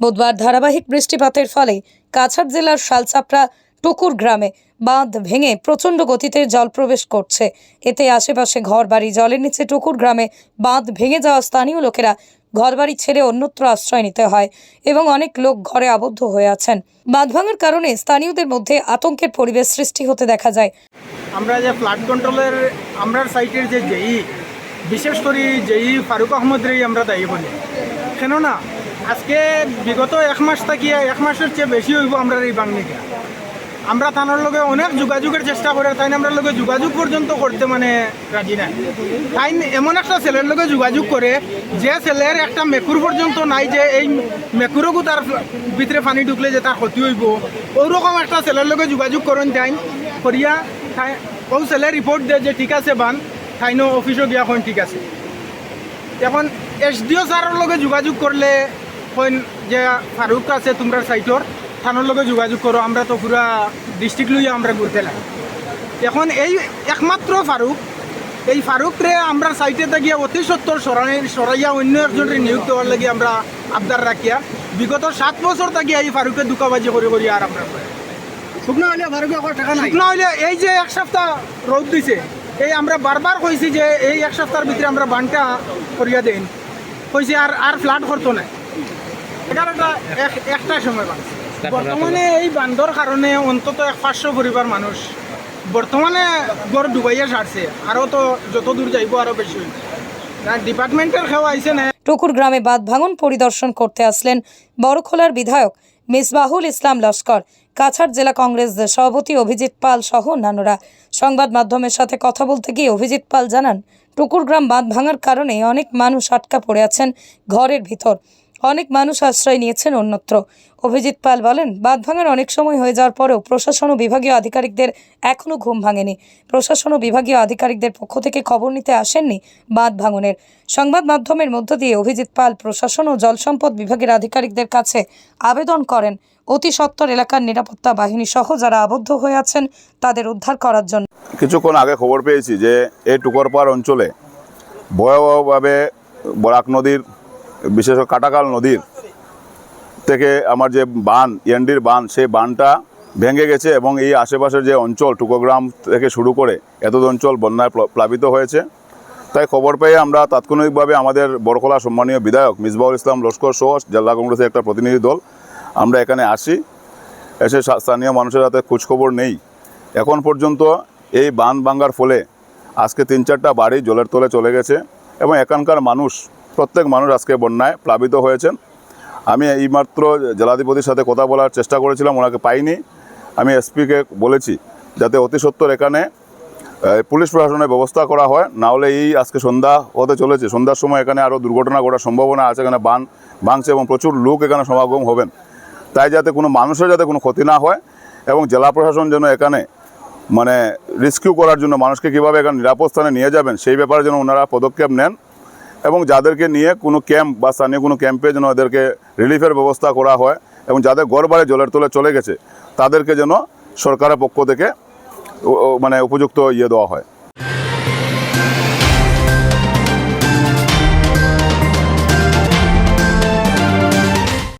বুধবার ধারাবাহিক বৃষ্টিপাতের ফলে কাছাড় জেলার শালচাপড়া টুকুর গ্রামে বাঁধ ভেঙে প্রচণ্ড গতিতে জল প্রবেশ করছে। এতে আশেপাশে ঘরবাড়ি, জলের নিচে টুকুর গ্রামে বাঁধ ভেঙে যাওয়া স্থানীয় লোকেরা ঘরবাড়ি ছেড়ে অন্যত্র আশ্রয় নিতে হয় এবং অনেক লোক ঘরে আবদ্ধ হয়ে আছেন। বাঁধ ভাঙার কারণে স্থানীয়দের মধ্যে আতঙ্কের পরিবেশ সৃষ্টি হতে দেখা যায়। আমরা যে ফ্লাড কন্ট্রোলের আমরার সাইটের যে জেই, বিশেষ করে জেই ফারুক আহমদরেই আমরা দায়ী বলি। কেননা আজকে বিগত এক মাস থাকি এক মাসের চেয়ে বেশি হইব আমরা এই বাংলিটা আমরা থানার লগে অনেক যোগাযোগের চেষ্টা করে, তাই আমরা লগে যোগাযোগ পর্যন্ত করতে মানে রাজি নাই। তাই এমন একটা ছেলের লগে যোগাযোগ করে, যে ছেলের একটা মেকুর পর্যন্ত নাই যে এই মেকুরকও তার ভিতরে পানি ঢুকলে যে তার ক্ষতি হইব ওইরকম একটা ছেলের লগে যোগাযোগ করেন তাই। করিয়া তাই- ও ছেলে রিপোর্ট দেয় যে ঠিক আছে বান, তাইনো অফিসও গিয়া ঠিক আছে। এখন এসডিও স্যারের লগে যোগাযোগ করলে কইন যে ফারুক আছে তোমরা সাইটর থানার লগে যোগাযোগ করো আমরা তো পুরা ডিস্ট্রিক্ট লইয়া আমরা ঘুরতে লাগে এখন এই একমাত্র ফারুক এই ফারুকরে আমরা সাইটে থাকিয়া অতি সত্তর সরাই সরাইয়া অন্য একজনের নিয়োগ দেওয়ার লাগি আমরা আবদার রাখিয়া বিগত সাত বছর থাকি এই ফারুকে দুকাবাজি করে করি আর আমরা শুকনো আমার টাকা শুকনো হইলে এই যে এক সপ্তাহ রোদ দিছে এই আমরা বারবার কইছি যে এই এক সপ্তাহের ভিতরে আমরা বানটা করিয়া দেন কইছি আর আর ফ্লাড করতো না এগারোটা একটা সময় বান বর্তমানে এই বান্ধর কারণে অন্তত এক পাঁচশো পরিবার মানুষ বর্তমানে গড় ডুবাইয়া ছাড়ছে আরও তো যত দূর যাইব আরও বেশি ডিপার্টমেন্টের খেওয়া আইছে না। টুকুর গ্রামে বাঁধ ভাঙন পরিদর্শন করতে আসলেন বড়খোলার বিধায়ক মিসবাহুল ইসলাম লস্কর। কাছাড় জেলা কংগ্রেস সভাপতি অভিজিৎ পাল সহ অন্যান্যরা। সংবাদ মাধ্যমের সাথে কথা বলতে গিয়ে অভিজিৎ পাল জানান টুকুর গ্রাম বাঁধ ভাঙার কারণে অনেক মানুষ আটকা পড়ে আছেন ঘরের ভিতর। অনেক মানুষ আশ্রয় নিয়েছেন অন্যত্র। অভিজিৎ পাল বলেন, বাঁধ ভাঙার অনেক সময় হয়ে যাওয়ার পরেও প্রশাসন ও বিভাগীয় আধিকারিকদের এখনও ঘুম ভাঙেনি। প্রশাসন ও বিভাগীয় আধিকারিকদের পক্ষ থেকে খবর নিতে আসেননি বাঁধ ভাঙনের। সংবাদ মাধ্যমের মধ্য দিয়ে অভিজিৎ পাল প্রশাসন ও জলসম্পদ বিভাগের আধিকারিকদের কাছে আবেদন করেন অতি সত্বর এলাকার নিরাপত্তা বাহিনী সহ যারা আবদ্ধ হয়ে আছেন তাদের উদ্ধার করার জন্য। কিছুক্ষণ আগে খবর পেয়েছি যে এই টুকরপাড় অঞ্চলে ভয়াবহভাবে বরাক নদীর বিশেষ কাটাকাল নদীর থেকে আমার যে বান এনডির বান সেই বানটা ভেঙে গেছে এবং এই আশেপাশের যে অঞ্চল, টুকোগ্রাম থেকে শুরু করে এত অঞ্চল বন্যায় প্ল- প্লাবিত হয়েছে। তাই খবর পেয়ে আমরা তাৎক্ষণিকভাবে আমাদের বড়খোলা সম্মানীয় বিধায়ক মিসবাউল ইসলাম লস্কর সহ জেলা কংগ্রেসের একটা প্রতিনিধি দল, আমরা এখানে আসি। এসে স্থানীয় মানুষের হাতে খোঁজখবর নেই। এখন পর্যন্ত এই বাঁধ ভাঙ্গার ফলে আজকে তিন চারটা বাড়ি জলের তলে চলে গেছে এবং এখানকার মানুষ প্রত্যেক মানুষ আজকে বন্যায় প্লাবিত হয়েছেন। আমি এইমাত্র জেলাধিপতির সাথে কথা বলার চেষ্টা করেছিলাম, ওনাকে পাইনি। আমি এসপিকে বলেছি যাতে অতি সত্বর এখানে পুলিশ প্রশাসনের ব্যবস্থা করা হয়। না হলে এই আজকে সন্ধ্যা হতে চলেছে। সন্ধ্যার সময় এখানে আরও দুর্ঘটনা ঘটার সম্ভাবনা আছে, এখানে বান ভাঙছে এবং প্রচুর লোক এখানে সমাগম হবেন। তাই যাতে কোনো মানুষের যাতে কোনো ক্ষতি না হয় এবং জেলা প্রশাসন যেন এখানে মানে রেস্কিউ করার জন্য মানুষকে কীভাবে এখানে নিরাপদ স্থানে নিয়ে যাবেন, সেই ব্যাপারে যেন ওনারা পদক্ষেপ নেন। এবং যাদেরকে নিয়ে কোনো ক্যাম্প বা স্থানীয় কোনো ক্যাম্পে যেন এদেরকে রিলিফের ব্যবস্থা করা হয় এবং যাদের গড়বারে জলের তলে চলে গেছে, তাদেরকে যেন সরকারের পক্ষ থেকে মানে উপযুক্ত ইয়ে দেওয়া হয়।